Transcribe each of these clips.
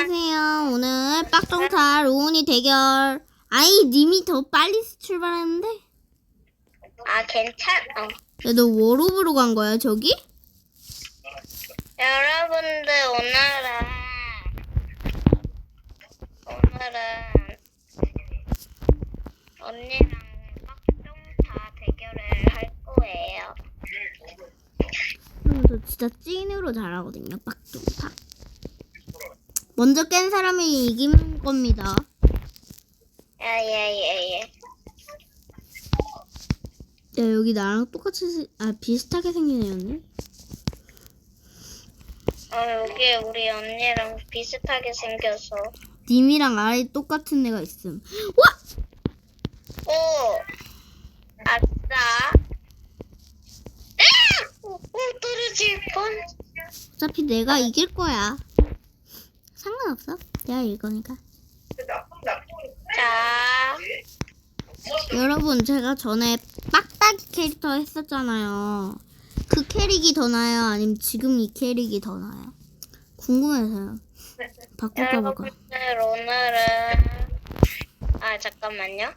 안녕하세요. 오늘 빡종타 로운이 대결. 아이, 님이 더 빨리 출발했는데? 아, 괜찮아. 야, 너 워로브로 간 거야, 저기? 여러분들, 오늘은, 오늘은, 언니랑 빡종타 대결을 할 거예요. 음, 저 진짜 찐으로 잘하거든요, 빡종타. 먼저 깬 사람이 이기는 겁니다. 예, 예, 예, 예. 야, 여기 나랑 똑같이, 세- 아, 비슷하게 생긴 애였네? 어, 여기 우리 언니랑 비슷하게 생겨서. 님이랑 아예 똑같은 애가 있음. 와! 오! 아싸! 으아! 오, 오, 떨어질 뻔. 어차피 내가 이길 거야. 상관없어. 내가 거니까. 자, 여러분 제가 전에 빡빡이 캐릭터 했었잖아요. 그 캐릭이 더 나아요? 아니면 지금 이 캐릭이 더 나아요? 궁금해서요. 바꿀까 말까. 여러분들 오늘은 아 잠깐만요.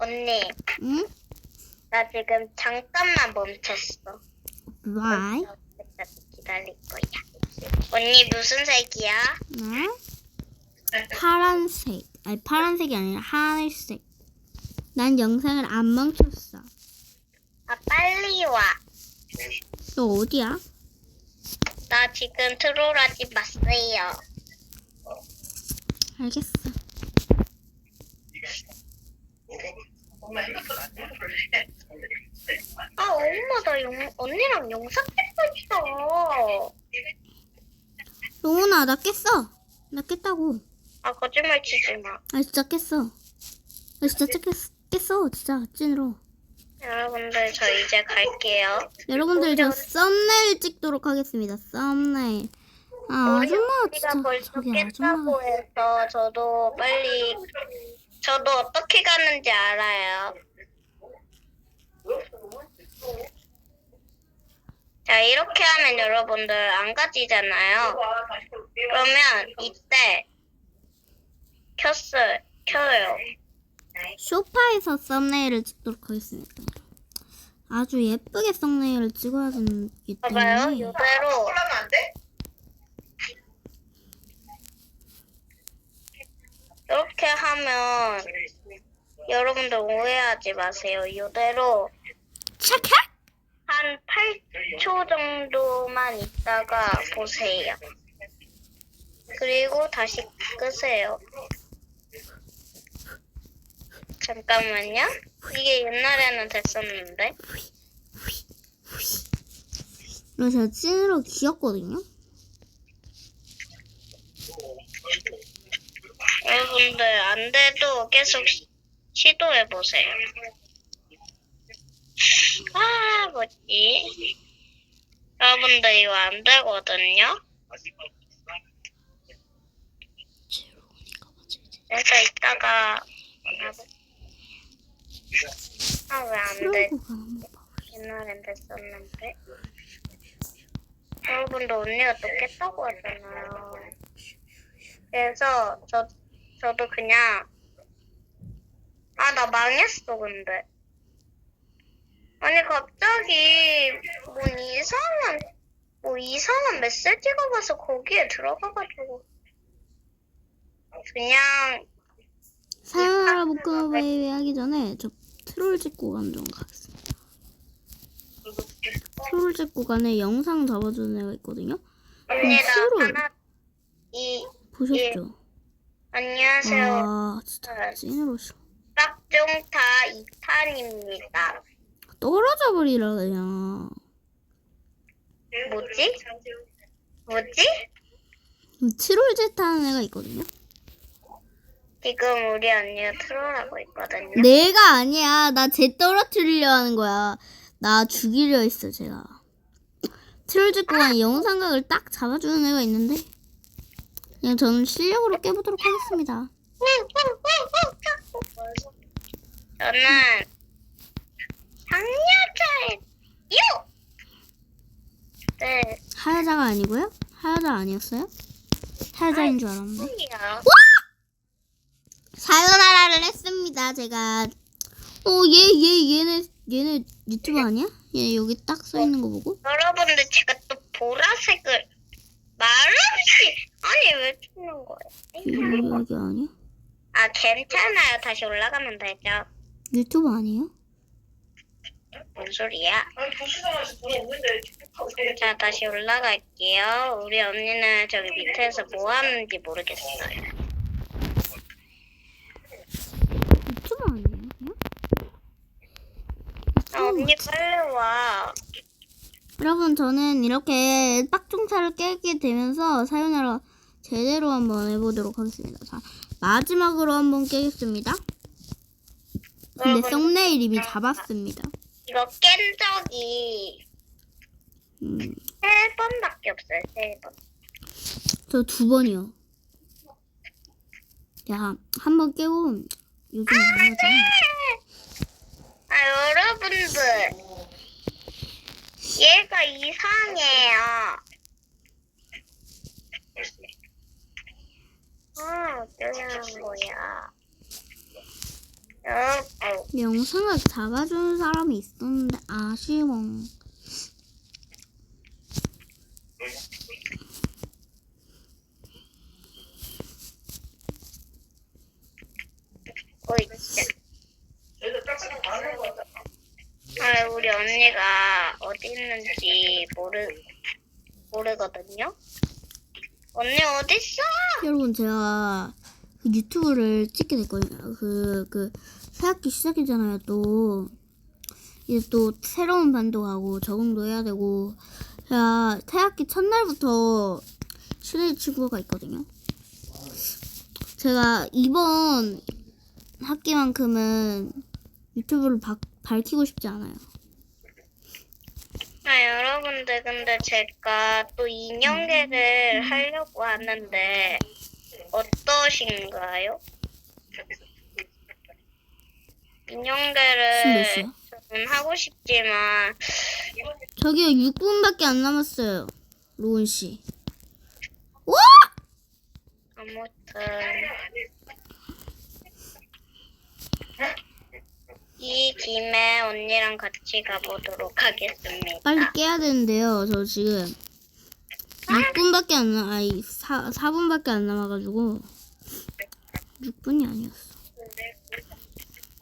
언니, 응? 나 지금 잠깐만 멈췄어. Why? 기다릴 거야. 언니 무슨 색이야? 응? 파란색. 아니 파란색이 아니라 하늘색. 난 영상을 안 멈췄어. 아 빨리 와. 너 어디야? 나 지금 트롤하지 마세요. 알겠어. 아 엄마 나 영, 언니랑 영상 찍고 있어. 로운아 나 깼어. 나 깼다고. 아 거짓말 치지 마. 아 진짜 깼어. 아 진짜 깼, 깼어. 진짜 찐으로. 여러분들 저 이제 갈게요. 여러분들 저 썸네일 찍도록 하겠습니다. 썸네일. 아 아줌마 진짜 벌써 저기 아줌마. 깼다고 해서 저도 빨리 저도 어떻게 가는지 알아요. 자 이렇게 하면 여러분들 안 가지잖아요. 그러면 이때 켰어요. 켜요. 소파에서 썸네일을 찍도록 하겠습니다. 아주 예쁘게 썸네일을 찍어야 되기 봐봐요. 때문에 이대로 이렇게 하면 여러분들 오해하지 마세요. 이대로 착해? 한 8초 정도만 있다가 보세요. 그리고 다시 끄세요. 잠깐만요. 이게 옛날에는 됐었는데. 그래서 제가 찐으로 귀엽거든요. 여러분들 안 돼도 계속 시- 시도해 보세요. 아, 뭐지? 여러분들 이거 안 되거든요? 그래서 이따가 아, 왜 안 돼? 옛날엔 됐었는데. 여러분도 언니가 또 깼다고 하잖아요. 그래서 저, 저도 그냥, 아, 나 망했어, 근데. 아니, 갑자기, 뭐 이상한, 뭐 이상한 메시지가 와서 거기에 들어가가지고. 그냥, 사연하라 복근 베이비 하기 전에 저 트롤 집 구간 좀 가겠습니다. 트롤 집 구간에 영상 잡아주는 애가 있거든요. 언니, 나 트롤. 하나, 이, 보셨죠? 안녕하세요. 아 진짜 찐으로 싫어. 깍종타 2탄입니다. 떨어져 버리라 그냥. 뭐지? 뭐지? 음, 트롤 집 하는 애가 있거든요. 지금 우리 언니가 트롤하고 있거든요. 내가 아니야. 나 쟤 떨어뜨리려 하는 거야. 나 죽이려 했어, 제가. 트롤 집 구간에 영상각을 딱 잡아주는 애가 있는데. 그냥 저는 실력으로 깨보도록 하겠습니다. 저는 상여자예요. 네. 하여자가 아니고요? 하여자 아니었어요? 하여자인 줄 알았는데. 뭐야? 사요나라를 했습니다. 제가 어 얘 얘 얘네 얘네 유튜브 아니야? 얘 여기 딱 써 있는 거 보고 여러분들 제가 또 보라색을 말없이 아니 왜 죽는 거예요? 여기 아니야? 아 괜찮아요. 다시 올라가면 되죠. 유튜브 아니에요? 뭔 소리야? 자 다시 올라갈게요. 우리 언니는 저기 밑에서 뭐 하는지 모르겠어요. 유튜브 아니에요? 그냥? 아, 언니 빨리 와. 여러분 저는 이렇게 빡종차를 깨게 되면서 사요나라 제대로 한번 해보도록 하겠습니다. 자 마지막으로 한번 깨겠습니다. 근데 썸네일 이미 잡았습니다. 이거 깬 적이 음, 세 번밖에 없어요. 세 번. 저 두 번이요. 야, 한 번 깨고 요즘 안 하죠. 아 여러분들 얘가 이상해요. 아 어쩌냐는 거야. 어, 어. 영상을 잡아주는 사람이 있었는데 아쉬워. 어이 진짜. 아 우리 언니가 어디 있는지 모르 모르거든요. 언니 어디 있어? 여러분 제가 그 유튜브를 찍게 됐거든요. 그, 그, 새학기 시작이잖아요, 또. 이제 또 새로운 반도 가고 적응도 해야 되고. 제가 새학기 첫날부터 친해진 친구가 있거든요. 제가 이번 학기만큼은 유튜브를 바- 밝히고 싶지 않아요. 아 여러분들 근데 제가 또 인형계를 하려고 하는데 어떠신가요? 시야? 저는 하고 싶지만 저기요, 6분밖에 안 남았어요. 로운 씨. 와! 아무튼 이 김에 언니랑 같이 가보도록 하겠습니다. 빨리 깨야 되는데요. 저 지금 6분밖에 안 남, 아니 4, 4분밖에 안 남아가지고 6분이 아니었어.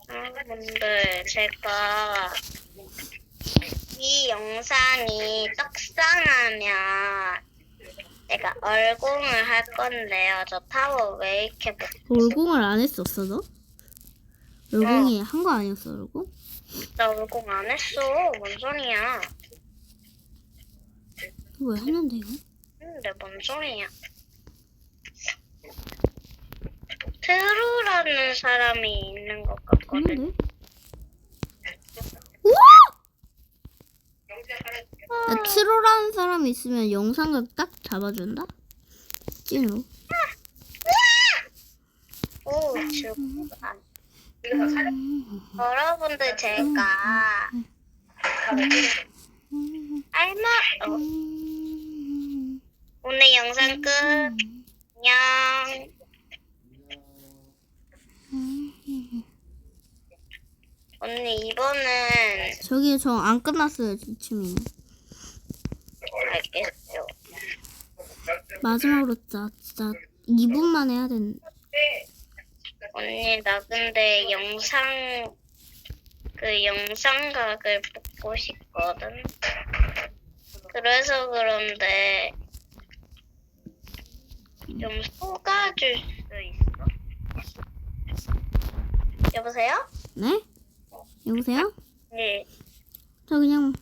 여러분들 제가 이 영상이 떡상하면 제가 얼공을 할 건데요. 저 타워 왜 이렇게 못 얼공을 안 했었어 너? 얼공이 한 거 아니었어 얼공? 나 얼공 안 했어. 뭔 소리야? 왜 했는데 이거? 근데 뭔 소리야? 트루라는 사람이 있는 것 같거든. 나 트로라는 사람이 있으면 영상을 딱 잡아준다? 찐으로. 오, 지금 여러분들 제가 알마 어, 오늘 영상 끝. 안녕. 언니 이번은 저기 저 안 끝났어요 지침이. 알겠죠. 마지막으로 진짜, 진짜 2분만 해야 되는. 언니 나 근데 영상 그 영상각을 보고 싶거든. 그래서 그런데 좀 속아줄 수 있어? 여보세요? 네? 여보세요? 네. 저 그냥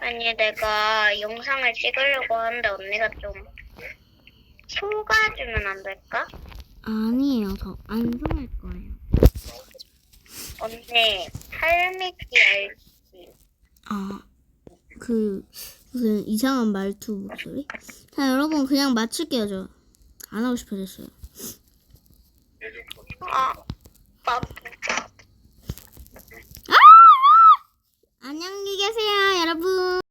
아니 내가 영상을 찍으려고 하는데 언니가 좀 속아주면 안 될까? 아니에요. 저안 정할 거예요. 언니 탈미기 알지? 아, 그 무슨 이상한 말투 목소리? 자 여러분 그냥 맞출게요 저. 안 하고 싶어졌어요. 아, 안녕히 계세요 여러분.